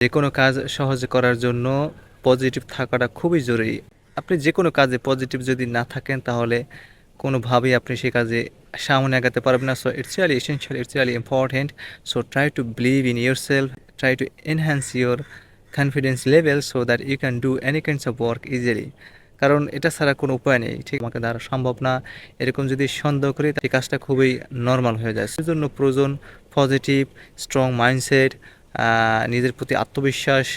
যে কোনো কাজ সহজে করার জন্য পজিটিভ থাকাটা খুবই জরুরি। আপনি যে কোনো কাজে পজিটিভ যদি না থাকেন, তাহলে কোনোভাবেই আপনি সে কাজে সামনে আগাতে পারবেন না। So it's really essential it's really important so try to believe in yourself try to enhance your confidence level so that you can do any kinds of work easily কারণ এটা ছাড়া কোনো উপায় নেই, ঠিক? আমাকে দ্বারা সম্ভব না। এরকম যদি সন্দেহ করি এই কাজটা খুবই নর্মাল হয়ে যায়। সেজন্য প্রয়োজন পজিটিভ স্ট্রং মাইন্ডসেট নিজের প্রতি আত্মবিশ্বাস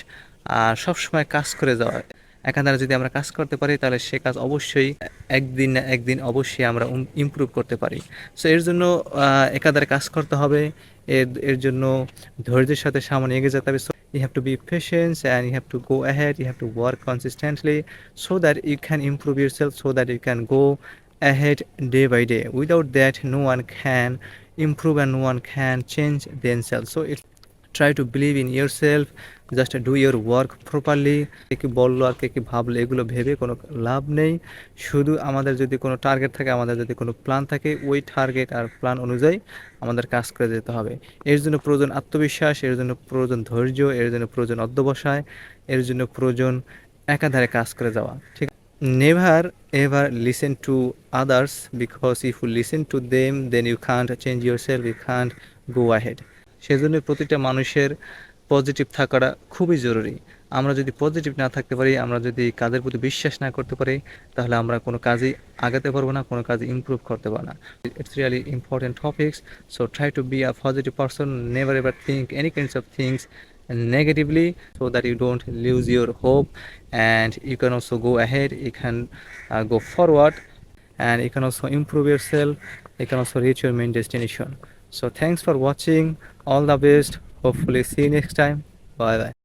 আর সবসময় কাজ করে যাওয়া। একাধারে যদি আমরা কাজ করতে পারি, তাহলে সে কাজ অবশ্যই একদিন না একদিন অবশ্যই আমরা ইম্প্রুভ করতে পারি। সো এর জন্য একাধারে কাজ করতে হবে। এর এর জন্য ধৈর্যের সাথে সামনে এগিয়ে যেতে হবে। So you have to be patience and you have to go ahead you have to work consistently so that you can improve yourself so that you can go ahead day by day without that no one can improve and no one can change then self so it try believe in in self just do your work properly. কে কি বলল আর কে কি ভাবলো এগুলো ভেবে কোনো লাভ নেই। শুধু আমাদের যদি কোনো টার্গেট থাকে, আমাদের যদি কোনো প্ল্যান থাকে, ওই টার্গেট আর প্ল্যান অনুযায়ী আমাদের কাজ করে যেতে হবে। এর জন্য প্রয়োজন আত্মবিশ্বাস, এর জন্য প্রয়োজন ধৈর্য, এর জন্য প্রয়োজন অধ্যবসায়, এর জন্য প্রয়োজন একাধারে কাজ করে যাওয়া। ঠিক never ever listen to others because if you listen to them then you can't change yourself you can't go ahead সেজন্য প্রতিটা মানুষের পজিটিভ থাকাটা খুবই জরুরি। আমরা যদি পজিটিভ না থাকতে পারি আমরা যদি কাজের প্রতি বিশ্বাস না করতে পারি তাহলে আমরা কোনো কাজেই আগাতে পারব না কোনো কাজে ইমপ্রুভ করতে পারব না। It's really important topics so try to be a positive person never ever think any kinds of things negatively so that you don't lose your hope and you can also go ahead you can uh, go forward and you can also improve yourself you can also reach your main destination. So thanks for watching. All the best. Hopefully see you next time. Bye bye